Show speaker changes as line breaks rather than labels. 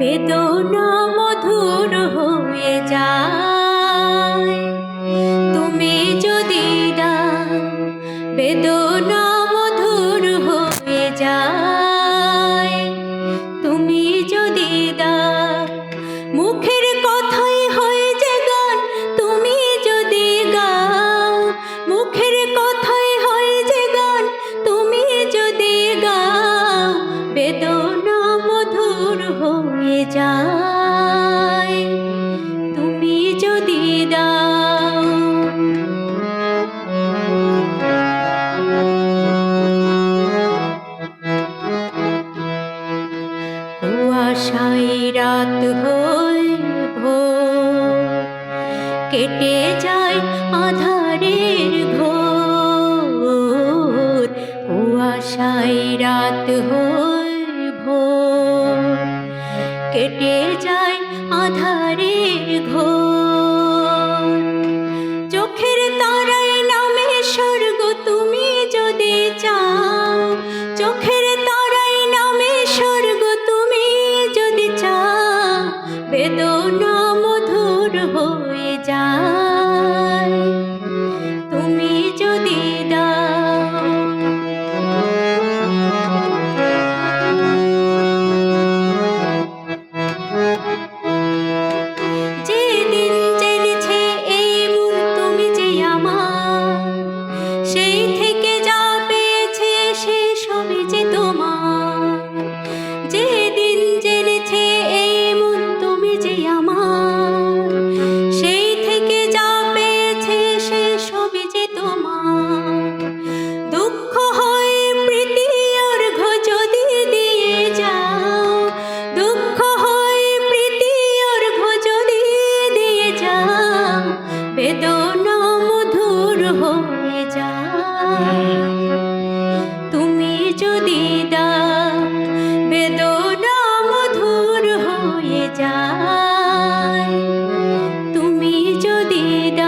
বেদনা মধুর হয়ে যায়। তুমি যদি দাও বেদনা মধুর হয়ে যায়, তুমি যদি দাও মুখের কথাই হয় যে গান, তুমি যদি গাও মুখের কথাই হয় যে গান, তুমি যদি গাও বেদনা হয়ে যায়। তুমি যদি দাও। কুয়াশায় রাত হয়ে ভোর, কেটে যায় আধারের ঘোর। কুয়াশায় রাত হয়ে আধারের ঘোর। চোখের তারায় নামে স্বর্গ তুমি যদি চাও। চোখের তারায় নামে স্বর্গ তুমি যদি চাও। বেদনা হয়ে যা তুমি যদি দাও বেদনা মধুর হয়ে যা তুমি যদি দাও